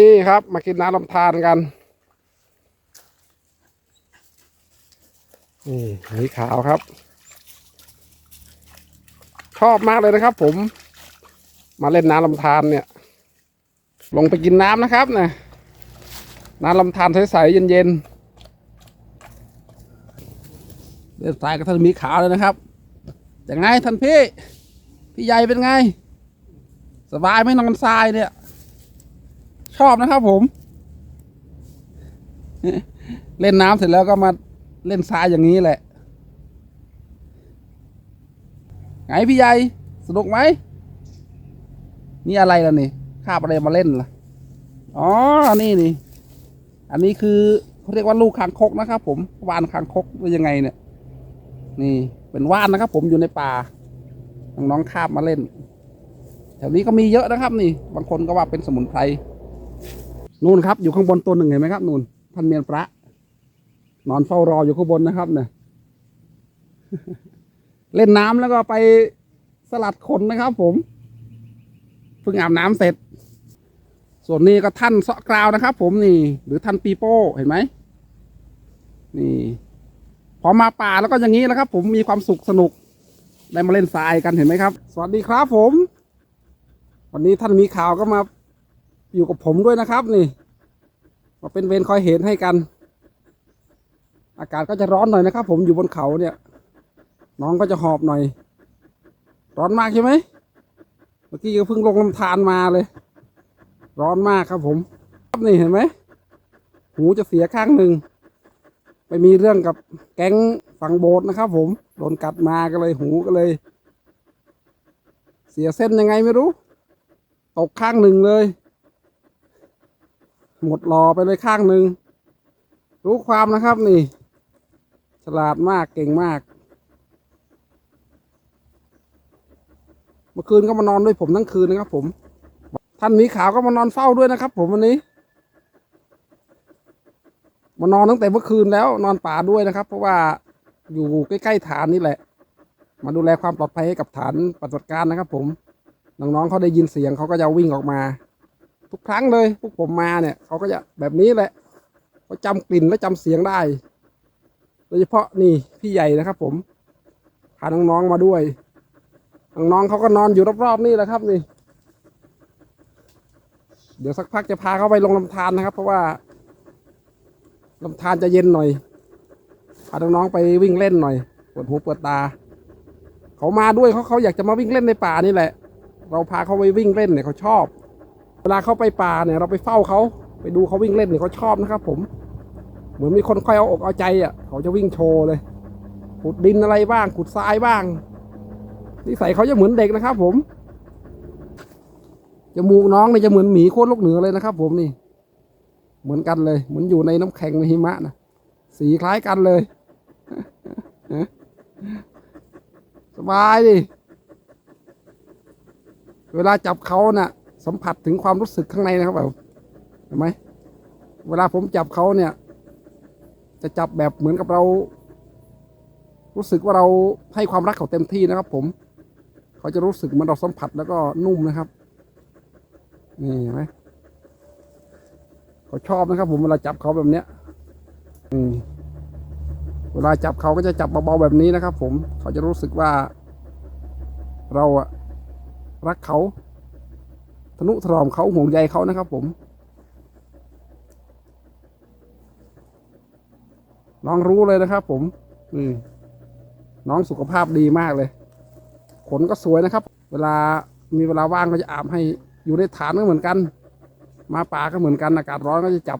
นี่ครับ มากินน้ำลำธารกัน นี่หมีขาวครับ ชอบมากเลยนะครับผม มาเล่นน้ำลำธารเนี่ย ลงไปกินน้ำนะครับนะน้ำลำธารใสๆเย็นๆเดินสายกับท่านมีขาวเลยนะครับอย่างไงท่านพี่ พี่ใหญ่เป็นไง สบายไหม่นอนทรายเนี่ย ชอบนะครับผม เล่นน้ำเสร็จแล้วก็มาเล่นทรายอย่างนี้แหละ ไงพี่ใหญ่สนุกไหม นี่อะไรล่ะนี่คาบอะไรมาเล่นล่ะ อ๋อ นี่นี่ อันนี้คือเขาเรียกว่าลูกคางคกนะครับผม วานคางคกเป็นยังไงเนี่ย นี่เป็นว่านนะครับผมอยู่ในป่า น้องๆคาบมาเล่น แถวนี้ก็มีเยอะนะครับ นี่ บางคนก็ว่าเป็นสมุนไพร นู่นครับ อยู่ข้างบนตัวหนึ่งเห็นไหมครับนู่นท่านเมียนพระ นอนเฝ้ารออยู่ข้างบนนะครับ เนี่ย เล่นน้ำแล้วก็ไปสลัดขนนะครับ ผมเพิ่งอาบน้ำเสร็จ ส่วนนี้ก็ท่านเสาะกราวนะครับ ผมนี่ หรือท่านปีโป้เห็นไหมนี่พอมาป่าแล้วก็อย่างนี้นะครับ ผมมีความสุขสนุกได้มาเล่นทรายกันเห็นไหมครับ สวัสดีครับผม วันนี้ท่านมีข่าวก็มา อยู่กับผมด้วยนะครับนี่ มาเป็นเวรคอยเห็นให้กัน อากาศก็จะร้อนหน่อยนะครับ ผมอยู่บนเขาเนี่ย น้องก็จะหอบหน่อย ร้อนมากใช่ไหมเมื่อกี้ก็เพิ่งลงลำธารมาเลย ร้อนมากครับผมครับนี่เห็นไหมหูจะเสียข้างหนึ่งไปมีเรื่องกับแก๊งฝั่งโบสถ์นะครับ ผมโดนกัดมาก็เลยหูก็เลย เสียเส้นยังไงไม่รู้ ตกข้างหนึ่งเลย หมดรอไปเลยข้างหนึ่งรู้ความนะครับนี่ ฉลาดมากเก่งมาก เมื่อคืนก็มานอนด้วยผมทั้งคืนนะครับ ผม ท่านหมีขาวก็มานอนเฝ้าด้วยนะครับ ผมวันนี้มานอนตั้งแต่เมื่อคืนแล้วนอนป่าด้วยนะครับ เพราะว่าอยู่ใกล้ๆฐานนี่แหละ มาดูแลความปลอดภัยให้กับฐานปฏิบัติการนะครับ ผมน้องๆเขาได้ยินเสียงเขาก็จะวิ่งออกมา ทุกครั้งเลยพวกผมมาเนี่ยเขาก็จะแบบนี้แหละเขาจำกลิ่นและจำเสียงได้ โดยเฉพาะนี่พี่ใหญ่นะครับ ผมพาน้องๆมาด้วยน้องๆเขาก็นอนอยู่รอบๆนี่แหละครับนี่ เดี๋ยวสักพักจะพาเขาไปลงลำธารนะครับ เพราะว่าลำธารจะเย็นหน่อยพาน้องๆไปวิ่งเล่นหน่อยปวดหูปวดตา เขามาด้วยเขาเขาอยากจะมาวิ่งเล่นในป่านี่แหละ เราพาเขาไปวิ่งเล่นเนี่ยเขาชอบ เวลาเขาไปป่าเนี่ยเราไปเฝ้าเขาไปดูเขาวิ่งเล่นเนี่ยเขาชอบนะครับ ผม เหมือนมีคนคอยเอาอกเอาใจอะ เขาจะวิ่งโชว์เลยขุดดินอะไรบ้างขุดทรายบ้างนิสัยเขาจะเหมือนเด็กนะครับ ผมจมูกน้องเนี่ยจะเหมือนหมีโคตรลูกเหนือเลยนะครับ ผมนี่ เหมือนกันเลย เหมือนอยู่ในน้ำแข็งในหิมะนะสีคล้ายกันเลยสบายดิเวลาจับเขาน่ะ สัมผัสถึงความรู้สึกข้างในนะครับแบบเห็นไหมเวลาผมจับเขาเนี่ย จะจับแบบเหมือนกับเรา รู้สึกว่าเราให้ความรักเขาเต็มที่นะครับ ผม เขาจะรู้สึกเหมันเราสัมผัสแล้วก็นุ่มนะครับ นี่เห็นไหมเขาชอบนะครับ ผมเวลาจับเขาแบบเนี้ย อืมเวลาจับเขาก็จะจับเบาๆแบบนี้นะครับ ผมเขาจะรู้สึกว่า เราอะรักเขา ทนุถนอมเขาห่วงใยเขานะครับ ผม น้องรู้เลยนะครับ ผมอืมน้องสุขภาพดีมากเลย ขนก็สวยนะครับ เวลามีเวลาว่างก็จะอาบให้อยู่ในฐานก็เหมือนกัน มาป่าก็เหมือนกัน อากาศร้อนก็จะจับ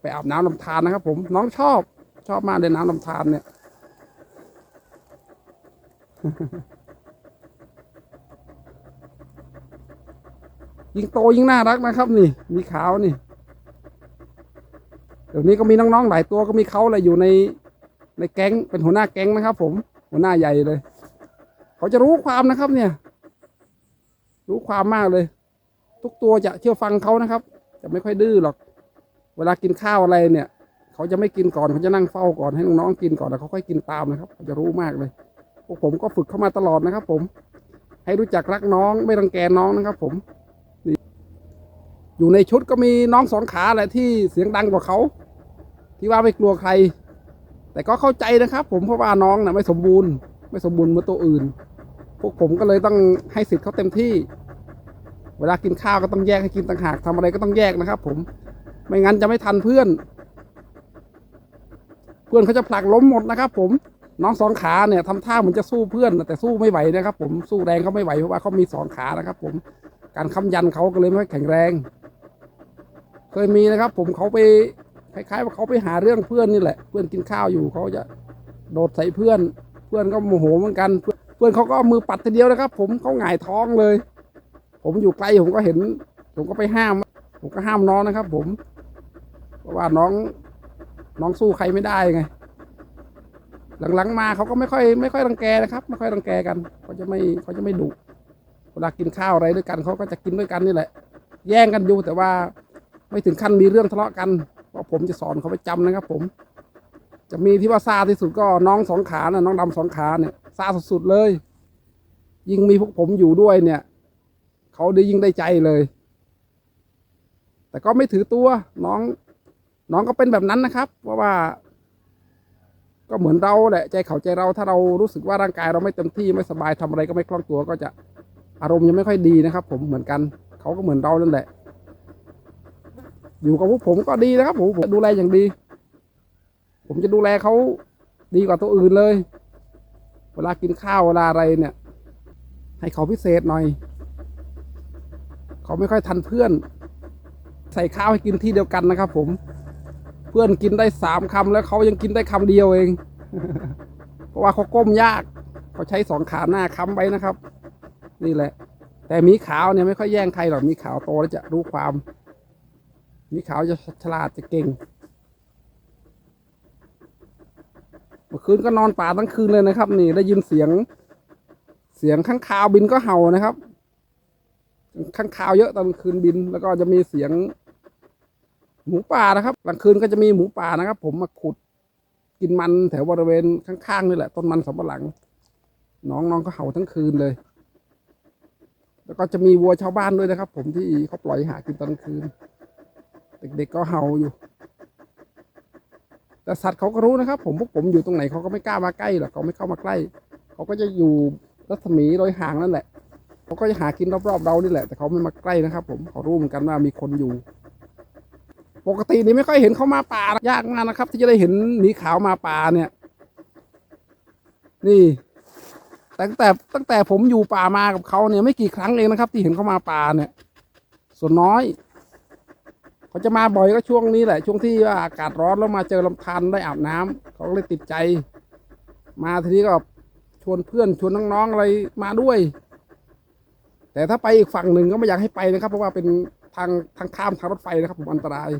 ไปอาบน้ำลำธารนะครับ ผม น้องชอบ ชอบมากเลยน้ำลำธารเนี่ย ยิ่งโตยิ่งน่ารักนะครับ นี่ มีขาวนี่ เดี๋ยวนี้ก็มีน้องๆหลายตัวก็มีเขาเลยอยู่ในในแก๊งเป็นหัวหน้าแก๊งนะครับ ผม หัวหน้าใหญ่เลย เขาจะรู้ความนะครับ เนี่ย รู้ความมากเลย ทุกตัวจะเชื่อฟังเขานะครับ จะไม่ค่อยดื้อหรอก เวลากินข้าวอะไรเนี่ยเขาจะไม่กินก่อนเขาจะนั่งเฝ้าก่อนให้น้องๆกินก่อนแล้วเขาค่อยกินตามนะครับเขาจะรู้มากเลยพวกผมก็ฝึกเข้ามาตลอดนะครับ ผม ให้รู้จักรักน้องไม่รังแกน้องนะครับ ผม อยู่ในชุดก็มีน้องสองขาแหละที่เสียงดังกว่าเขา ที่ว่าไม่กลัวใคร แต่ก็เข้าใจนะครับ ผมเพราะว่าน้องนะ่ะไม่สมบูรณ์ ไม่สมบูรณ์เหมือนตัวอื่น พวกผมก็เลยต้องให้สิทธิ์เขาเต็มที่ เวลากินข้าวก็ต้องแยกให้กินต่างหากทำอะไรก็ต้องแยกนะครับ ผมไม่งั้นจะไม่ทันเพื่อน เพื่อนเขาจะผลักล้มหมดนะครับ ผมน้องสองขาเนี่ยทำท่าเหมือนจะสู้เพื่อน แต่สู้ไม่ไหวนะครับ ผมสู้แรงเขาไม่ไหวเพราะว่าเขามีสองขานะครับ ผมการค้ำยันเขาก็เลยไม่แข็งแรง เคยมีนะครับ ผมเขาไปคล้ายๆว่าเขาไปหาเรื่องเพื่อนนี่แหละ เพื่อนกินข้าวอยู่เขาจะโดดใส่เพื่อน เพื่อนก็โมโหเหมือนกัน เพื่อนเขาก็มือปัดทีเดียวนะครับ ผมเขาหงายท้องเลย ผมอยู่ไกลผมก็เห็น ผมก็ไปห้าม ผมก็ห้ามน้องนะครับ ผม เพราะว่าน้องน้องสู้ใครไม่ได้ไง หลังๆมาเขาก็ไม่ค่อยไม่ค่อยรังแกนะครับ ไม่ค่อยรังแกกันเขาจะไม่เขาจะไม่ดุเวลากินข้าวอะไรด้วยกันเขาก็จะกินด้วยกันนี่แหละ แย่งกันอยู่แต่ว่า ไม่ถึงขั้นมีเรื่องทะเลาะกันเพราะผมจะสอนเขาไปจำนะครับผม จะมีที่ว่าซาที่สุดก็น้องสองขานะน้องดำสองขาเนี่ยซาสุดๆเลย ยิ่งมีพวกผมอยู่ด้วยเนี่ย เขาได้ยิ่งได้ใจเลย แต่ก็ไม่ถือตัวน้อง น้องก็เป็นแบบนั้นนะครับ เพราะว่า ก็เหมือนเราแหละใจเขาใจเราถ้าเรารู้สึกว่าร่างกายเราไม่เต็มที่ไม่สบายทำอะไรก็ไม่คล่องตัวก็จะอารมณ์ยังไม่ค่อยดีนะครับ ผมเหมือนกัน เขาก็เหมือนเรานั่นแหละ อยู่กับพวกผมก็ดีนะครับผมผมดูแลอย่างดี ผมจะดูแลเขาดีกว่าตัวอื่นเลย เวลากินข้าวเวลาอะไรเนี่ย ให้เขาพิเศษหน่อย เขาไม่ค่อยทันเพื่อน ใส่ข้าวให้กินที่เดียวกันนะครับ ผม เพื่อนกินได้สามคำแล้วเขายังกินได้คำเดียวเอง เพราะว่าเขาก้มยาก เขาใช้สองขาหน้าค้ำไว้นะครับ นี่แหละ แต่มีขาวเนี่ยไม่ค่อยแย่งใครหรอกมีขาวโตแล้วจะรู้ความ มีขาวจะฉลาดจะเก่ง เมื่อคืนก็นอนป่าทั้งคืนเลยนะครับ นี่ได้ยินเสียง เสียงข้างคาวบินก็เห่านะครับข้างคาวเยอะตอนคืนบิน แล้วก็จะมีเสียง หมูป่านะครับกลางคืนก็จะมีหมูป่านะครับ ผมมาขุดกินมันแถวบริเวณข้างๆนี่แหละต้นมันสำปะหลัง น้องๆก็เห่าทั้งคืนเลย แล้วก็จะมีวัวชาวบ้านด้วยนะครับ ผมที่เขาปล่อยหากินตอนคืน เด็กๆก็เห่าอยู่ แต่สัตว์เขาก็รู้นะครับ ผมพวกผมอยู่ตรงไหนเขาก็ไม่กล้ามาใกล้หรอกเขาไม่เข้ามาใกล้เขาก็จะอยู่รัศมีโดยห่างนั่นแหละเขาก็จะหากินรอบๆเรานี่แหละ แต่เขาไม่มาใกล้นะครับ ผมเขารู้เหมือนกันว่ามีคนอยู่ ปกตินี่ไม่ค่อยเห็นเขามาป่ายากมากนะครับ ที่จะได้เห็นหมีขาวมาป่าเนี่ย นี่ตั้งแต่ตั้งแต่ผมอยู่ป่ามากับเขาเนี่ยไม่กี่ครั้งเองนะครับ ที่เห็นเขามาป่าเนี่ย ส่วนน้อย เขาจะมาบ่อยก็ช่วงนี้แหละ ช่วงที่ว่าอากาศร้อนแล้วมาเจอลำธารได้อาบน้ำเขาเลยติดใจ มาทีนี้ก็ชวนเพื่อนชวนน้องๆอะไรมาด้วย แต่ถ้าไปอีกฝั่งหนึ่งก็ไม่อยากให้ไปนะครับ เพราะว่าเป็นทางทางข้ามทางรถไฟนะครับ ผมอันตราย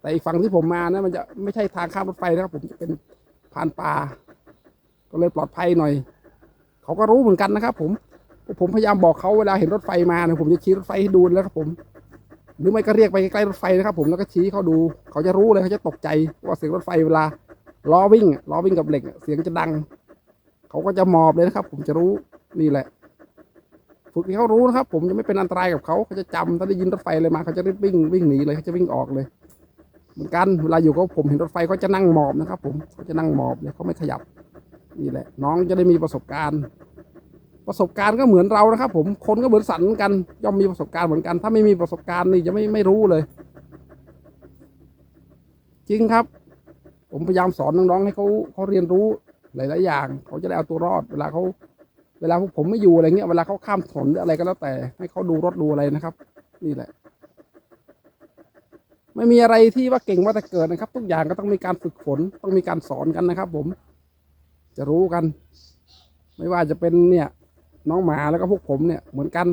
แต่อีกฝั่งที่ผมมานะมันจะไม่ใช่ทางข้ามรถไฟนะครับ ผมจะเป็นผ่านป่า ก็เลยปลอดภัยหน่อย เขาก็รู้เหมือนกันนะครับ ผมผมพยายามบอกเขาเวลาเห็นรถไฟมาเนี่ยผมจะชี้รถไฟให้ดูแล้วครับผม หรือไม่ก็เรียกไปใกล้รถไฟนะครับ ผมแล้วก็ชี้เขาดู เขาจะรู้เลยเขาจะตกใจว่าเสียงรถไฟเวลาล้อวิ่งล้อวิ่งกับเหล็กเสียงจะดัง เขาก็จะหมอบเลยนะครับ ผมจะรู้นี่แหละ ฝึกให้เขารู้นะครับ ผมจะไม่เป็นอันตรายกับเขาเขาจะจำถ้าได้ยินรถไฟอะไรมาเขาจะรีบวิ่งวิ่งหนีเลยเขาจะวิ่งออกเลย เหมือนกันเวลาอยู่กับผมเห็นรถไฟเขาจะนั่งหมอบนะครับ ผมเขาจะนั่งหมอบเลยเขาไม่ขยับนี่แหละ น้องจะได้มีประสบการณ์ ประสบการณ์ก็เหมือนเรานะครับ ผมคนก็เหมือนสัตว์เหมือนกัน ย่อมมีประสบการณ์เหมือนกัน ถ้าไม่มีประสบการณ์นี่จะไม่ไม่รู้เลย จริงครับ ผมพยายามสอนน้องๆให้เขาเขาเรียนรู้หลายๆอย่าง เขาจะได้เอาตัวรอด เวลาเขาเวลาพวกผมไม่อยู่อะไรเงี้ยเวลาเขาข้ามถนนหรืออะไรก็แล้วแต่ ให้เขาดูรถดูอะไรนะครับ นี่แหละ ไม่มีอะไรที่ว่าเก่งว่าแต่เกิดนะครับ ทุกอย่างก็ต้องมีการฝึกฝนต้องมีการสอนกันนะครับ ผม จะรู้กัน ไม่ว่าจะเป็นเนี่ย น้องหมาแล้วก็พวกผมเนี่ยเหมือนกัน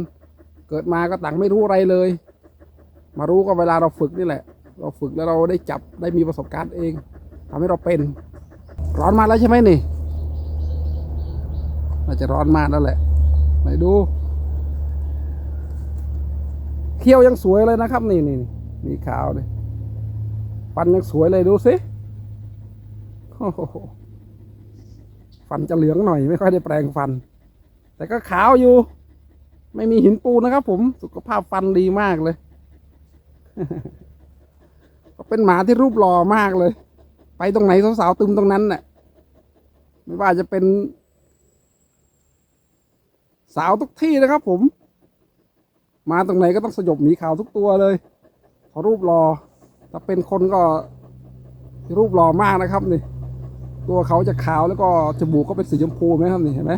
เกิดมาก็ต่างไม่รู้อะไรเลย มารู้ก็เวลาเราฝึกนี่แหละ เราฝึกแล้วเราได้จับได้มีประสบการณ์เองทำให้เราเป็น ร้อนมาแล้วใช่ไหมนี่น่าจะร้อนมากแล้วแหละไหนดูเขี้ยวยังสวยเลยนะครับ นี่นี่นี่มีขาวเลยฟันยังสวยเลยดูสิโอ้โหฟันจะเหลืองหน่อย ไม่ค่อยได้แปรงฟัน แต่ก็ขาวอยู่ ไม่มีหินปูนนะครับ ผมสุขภาพฟันดีมากเลยก็เป็นหมาที่รูปหล่อมากเลย ไปตรงไหนสาวๆตึมตรงนั้นน่ะ ไม่ว่าจะเป็น สาวทุกที่นะครับ ผม มาตรงไหนก็ต้องสยบหมีขาวทุกตัวเลยพราะรูปหล่อถ้าเป็นคนก็รูปหล่อมากนะครับนี่ตัวเขาจะขาวแล้วก็จมูกก็เป็นสีชมพูไหมครับนี่เห็นไหม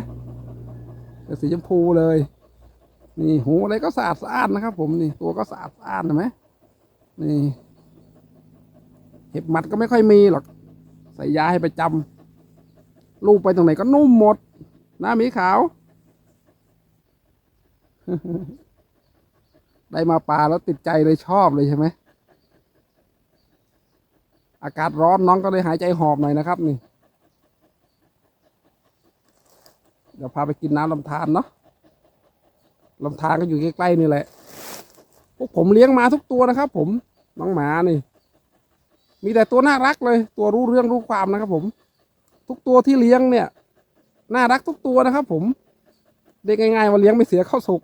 สีชมพูเลย นี่หูอะไรก็สะอาดสะอาดนะครับ ผมนี่ตัวก็สะอาดสะอาดเห็นไหมนี่ เห็บหมัดก็ไม่ค่อยมีหรอก ใส่ยาให้ประจำลูกไปตรงไหนก็นุ่มหมดหน้ามีขาว ได้มาป่าแล้วติดใจเลยชอบเลยใช่ไหมอากาศร้อนน้องก็เลยหายใจหอบหน่อยนะครับนี่ เดี๋ยวพาไปกินน้ำลำธารเนาะลำธารก็อยู่ใกล้ๆนี่แหละ พวกผมเลี้ยงมาทุกตัวนะครับผม น้องหมานี่ มีแต่ตัวน่ารักเลย ตัวรู้เรื่องรู้ความนะครับผม ทุกตัวที่เลี้ยงเนี่ย น่ารักทุกตัวนะครับผม เด็กง่ายๆว่าเลี้ยงไม่เสียข้าวสุก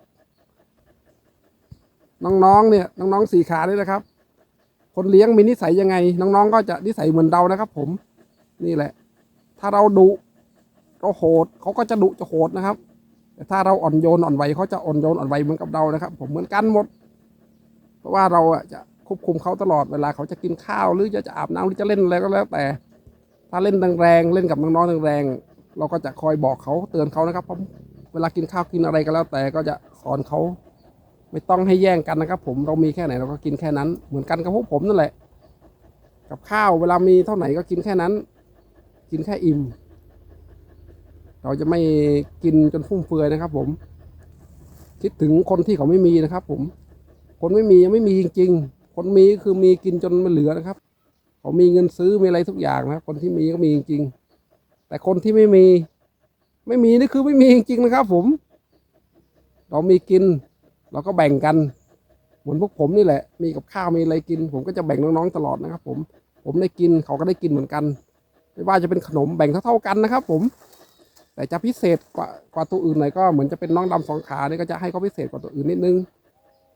น้องๆเนี่ย น้องๆสี่ขานี่นะครับ คนเลี้ยงมีนิสัยยังไง น้องๆก็จะนิสัยเหมือนเรานะครับผม นี่แหละ ถ้าเราดุ เราโหดเขาก็จะดุจะโหดนะครับ แต่ถ้าเราอ่อนโยนอ่อนไหวเขาจะอ่อนโยนอ่อนไหวเหมือนกับเรานะครับ ผมเหมือนกันหมด เพราะว่าเราจะควบคุมเขาตลอดเวลาเขาจะกินข้าวหรือจะจะอาบน้ำหรือจะเล่นอะไรก็แล้วแต่ ถ้าเล่นแรงๆเล่นกับน้องๆแรงๆเราก็จะคอยบอกเขาเตือนเขานะครับเพราะเวลากินข้าวกินอะไรก็แล้วแต่ก็จะสอนเขาไม่ต้องให้แย่งกันนะครับ ผมเรามีแค่ไหนเราก็กินแค่นั้น เหมือนกันกับพวกผมนั่นแหละ กับข้าวเวลามีเท่าไหร่ก็กินแค่นั้น กินแค่อิ่ม เราจะไม่กินจนฟุ่มเฟือยนะครับ ผม คิดถึงคนที่เขาไม่มีนะครับ ผม คนไม่มียังไม่มีจริง ๆ คนมีก็คือมีกินจนมันเหลือนะครับ เขามีเงินซื้อมีอะไรทุกอย่างนะคนที่มีก็มีจริง ๆ แต่คนที่ไม่มี ไม่มีนี่คือไม่มีจริง ๆ นะครับ ผม เรามีกิน เราก็แบ่งกันเหมือนพวกผมนี่แหละ มีกับข้าวมีอะไรกิน ผมก็จะแบ่งน้องๆตลอดนะครับ ผม ผมได้กินเขาก็ได้กินเหมือนกัน ไม่ว่าจะเป็นขนมแบ่งเท่าๆกันนะครับ ผม แต่จะพิเศษกว่ากว่าตัวอื่นหน่อยก็เหมือนจะเป็นน้องดำสองขาเนี่ยก็จะให้เขาพิเศษกว่าตัวอื่นนิดนึง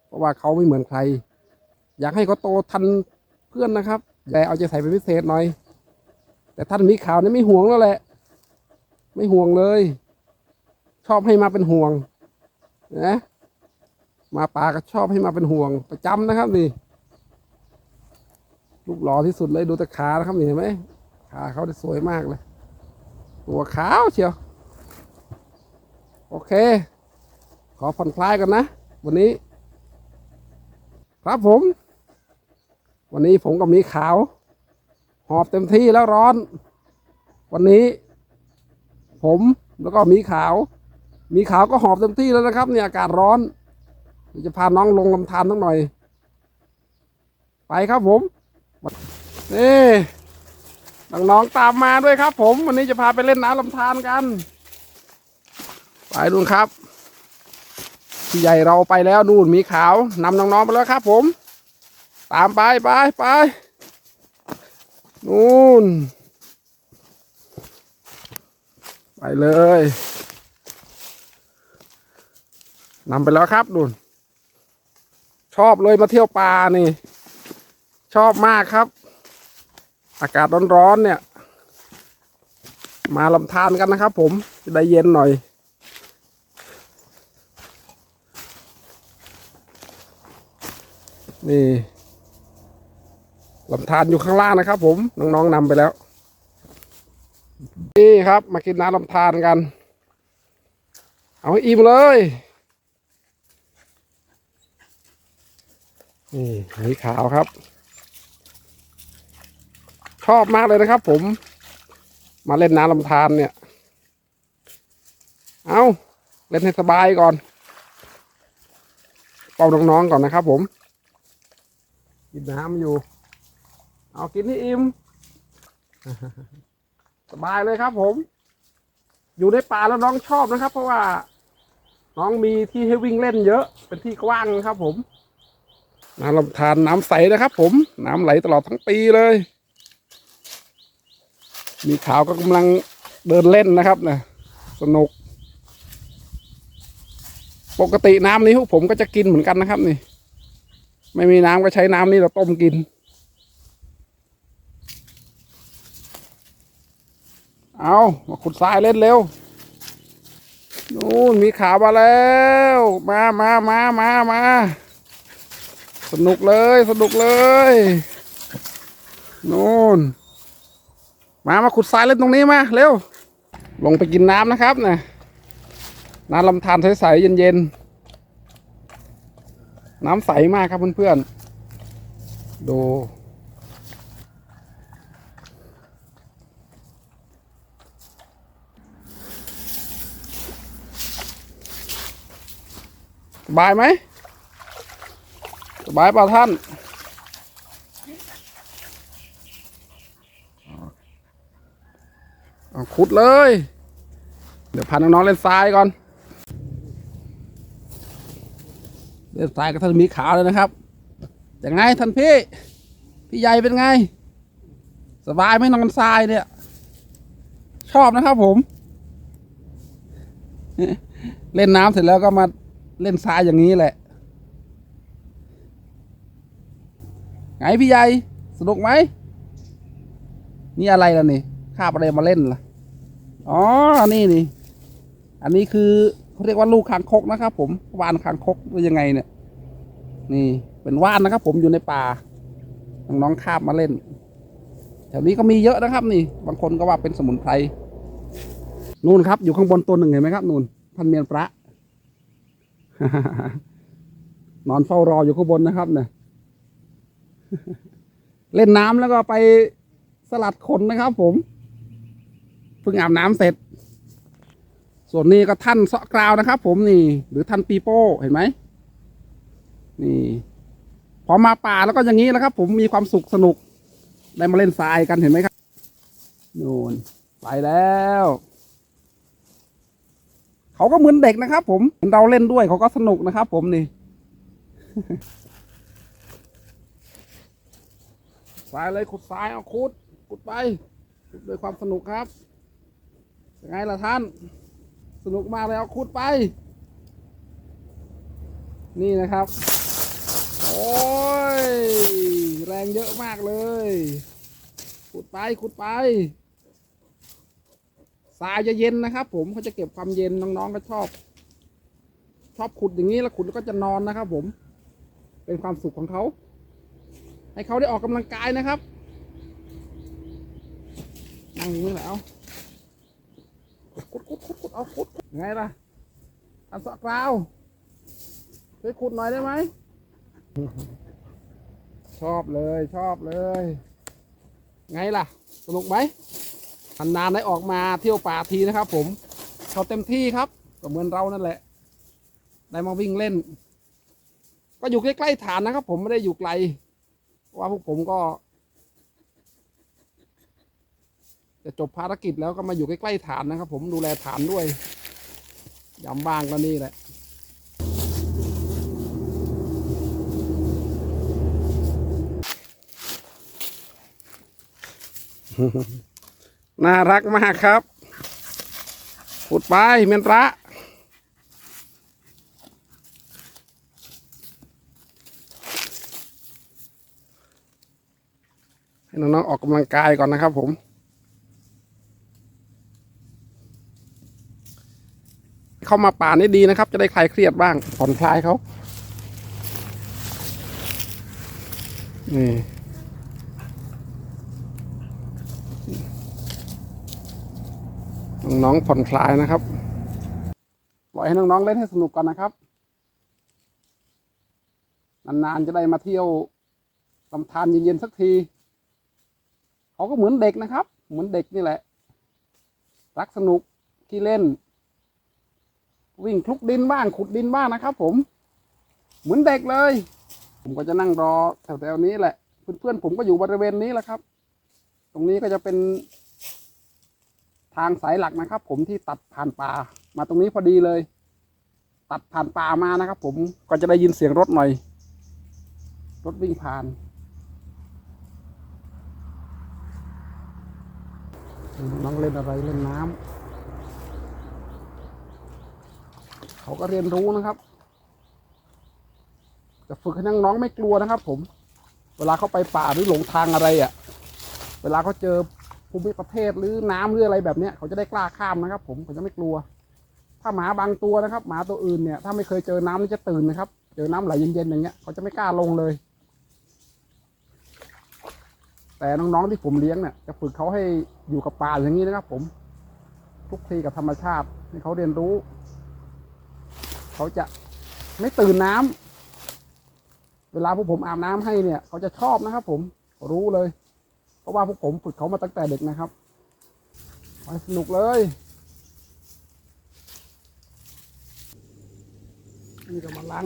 เพราะว่าเขาไม่เหมือนใคร อยากให้เขาโตทันเพื่อนนะครับ แต่เอาใจใส่เป็นพิเศษหน่อย แต่ท่านมีขาวนี่ไม่ห่วงแล้วแหละ ไม่ห่วงเลย ชอบให้มาเป็นห่วงนะมาป่าก็ชอบให้มาเป็นห่วงประจำนะครับนี่รูปหล่อที่สุดเลยดูแต่ขานะครับนี่เห็นไหมขาเขาได้สวยมากเลย ตัวขาวเชียว โอเค ขอผ่อนคลายกันนะ วันนี้ ครับผม วันนี้ผมกับมีขาว หอบเต็มที่แล้วร้อน วันนี้ ผมแล้วก็มีขาว มีขาวก็หอบเต็มที่แล้วนะครับเนี่ยอากาศร้อน จะพาน้องลงลำธารสักหน่อย ไปครับผมนี่น้องๆตามมาด้วยครับผม วันนี้จะพาไปเล่นน้ำลำธารกัน ไปดูครับพี่ใหญ่เราไปแล้วนู่นมีขาวนำน้องๆไปแล้วครับ ผม ตามไปไปไปนู่น ไปเลยนำไปแล้วครับดูนชอบเลยมาเที่ยวป่านี่ ชอบมากครับ อากาศร้อนๆเนี่ย มาลำธารกันนะครับผมจะได้เย็นหน่อย นี่ลำธารอยู่ข้างล่างนะครับ ผมน้องๆนำไปแล้ว นี่ครับ มากินน้ำลำธารกัน เอาให้อิ่มเลยนี่หมีขาวครับ ชอบมากเลยนะครับ ผม มาเล่นน้ำลำธารเนี่ย เอาเล่นให้สบายก่อน เป่าน้องๆก่อนนะครับผม กินน้ำอยู่ เอากินให้อิ่มสบายเลยครับผม อยู่ในป่าแล้วน้องชอบนะครับ เพราะว่า น้องมีที่ให้วิ่งเล่นเยอะ เป็นที่กว้างนะครับ ผมน้ำลำธารน้ำใสนะครับ ผม น้ำไหลตลอดทั้งปีเลย มีขาวก็กำลังเดินเล่นนะครับนะสนุก ปกติน้ำนี้พวกผมก็จะกินเหมือนกันนะครับนี่ ไม่มีน้ำก็ใช้น้ำนี่เราต้มกิน เอามาขุดทรายเล่นเร็ว นู่นมีขามาแล้ว มามามามามาสนุกเลยสนุกเลยนู่น มามาขุดทรายเล่นตรงนี้มาเร็ว ลงไปกินน้ำนะครับนะน้ำลำธารใสๆเย็นๆ น้ำใสมากครับเพื่อนๆ ดู สบายไหม สบายเปล่าท่าน ขุดเลย เดี๋ยวพาน้องๆเล่นทรายก่อน เล่นทรายกับท่านมีขาวเลยนะครับยังไงท่านพี่ พี่ใหญ่เป็นไง สบายไหมนอนทรายเนี่ย ชอบนะครับผม เล่นน้ำเสร็จแล้วก็มาเล่นทรายอย่างนี้แหละ ไงพี่ใหญ่สนุกไหม นี่อะไรล่ะนี่คาบอะไรมาเล่นล่ะ อ๋อ นี่นี่ อันนี้คือ เขาเรียกว่าลูกคางคกนะครับ ผมว่านคางคกหรือยังไงเนี่ย นี่เป็นว่านนะครับ ผมอยู่ในป่าน้องคาบมาเล่นแถวนี้ก็มีเยอะนะครับ นี่ บางคนก็ว่าเป็นสมุนไพรนู่นครับ อยู่ข้างบนตัวหนึ่งเห็นไหมครับนู่นพันเมียนพระนอนเฝ้ารออยู่ข้างบนนะครับ เนี่ย เล่นน้ำแล้วก็ไปสลัดขนนะครับ ผมเพิ่งอาบน้ำเสร็จ ส่วนนี้ก็ท่านเสาะกราวนะครับ ผมนี่ หรือท่านปีโป้เห็นไหมนี่พอมาป่าแล้วก็อย่างนี้นะครับ ผมมีความสุขสนุกได้มาเล่นทรายกันเห็นไหมครับนู่นไปแล้ว เขาก็เหมือนเด็กนะครับ ผมเห็นเราเล่นด้วยเขาก็สนุกนะครับ ผมนี่ทรายเลยขุดทรายเอาขุดขุดไปขุดด้วยความสนุกครับยังไงล่ะท่าน สนุกมากเลยเอาขุดไป นี่นะครับ โอ้ย แรงเยอะมากเลย ขุดไปขุดไปทรายจะเย็นนะครับ ผมเขาจะเก็บความเย็นน้องๆก็ชอบ ชอบขุดอย่างนี้แล้วขุดแล้วก็จะนอนนะครับ ผม เป็นความสุขของเขาให้เขาได้ออกกำลังกายนะครับนั่งอย่างนี้แหละเอาขุดขุดขุดขุด เอาขุดไงล่ะอันสะกราวช่วยขุดหน่อยได้ไหม ชอบเลยชอบเลย ไงล่ะ สนุกไหมนานๆได้ออกมาเที่ยวป่าทีนะครับผมเขาเต็มที่ครับ ก็เหมือนเรานั่นแหละ ได้มาวิ่งเล่น ก็อยู่ใกล้ๆฐานนะครับผมไม่ได้อยู่ไกลเพราะว่าพวกผมก็ จะจบภารกิจแล้วก็มาอยู่ใกล้ๆฐานนะครับ ผมดูแลฐานด้วยยามบ้างก็นี่แหละน่ารักมากครับขุดไปเมยนตระให้น้องๆออกกำลังกายก่อนนะครับผม เข้ามาป่านี่ดีนะครับ จะได้คลายเครียดบ้างผ่อนคลายเขานี่น้องๆผ่อนคลายนะครับปล่อยให้น้องๆเล่นให้สนุกก่อนนะครับนานๆจะได้มาเที่ยวลำธารเย็นๆสักที เขาก็เหมือนเด็กนะครับ เหมือนเด็กนี่แหละ รักสนุกที่เล่น วิ่งคลุกดินบ้างขุดดินบ้างนะครับ ผม เหมือนเด็กเลย ผมก็จะนั่งรอแถวๆนี้แหละ เพื่อนๆผมก็อยู่บริเวณนี้แหละครับ ตรงนี้ก็จะเป็น ทางสายหลักนะครับ ผมที่ตัดผ่านป่ามาตรงนี้พอดีเลย ตัดผ่านป่ามานะครับ ผมก็จะได้ยินเสียงรถหน่อย รถวิ่งผ่านน้องเล่นอะไรเล่นน้ำ เขาก็เรียนรู้นะครับ จะฝึกให้น้องๆไม่กลัวนะครับ ผม เวลาเขาไปป่าหรือหลงทางอะไรอะ่ะ เวลาเขาเจอภูมิประเทศหรือน้ำหรืออะไรแบบเนี้ยเขาจะได้กล้าข้ามนะครับ ผมเขาจะไม่กลัว ถ้าหมาบางตัวนะครับ หมาตัวอื่นเนี่ย ถ้าไม่เคยเจอน้ำนี่จะตื่นนะครับ เจอน้ำไหลเย็นๆอย่างเงี้ยเขาจะไม่กล้าลงเลย แต่น้องๆที่ผมเลี้ยงเนี่ยจะฝึกเขาให้อยู่กับป่าอย่างนี้นะครับ ผมคลุกคลีกับธรรมชาติให้เขาเรียนรู้ เขาจะไม่ตื่นน้ำเวลาพวกผมอาบน้ำให้เนี่ย เขาจะชอบนะครับ ผมรู้เลย เพราะว่าพวกผมฝึกเขามาตั้งแต่เด็กนะครับไปสนุกเลยนี่ก็มาล้าง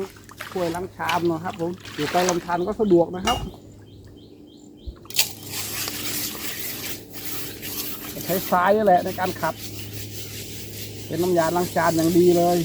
ถ้วยล้างชามนะครับผมอยู่ใกล้ลำธารก็สะดวกนะครับ ใช้ซ้ายนี่แหละในการขัด เป็นน้ำยาล้างจานอย่างดีเลย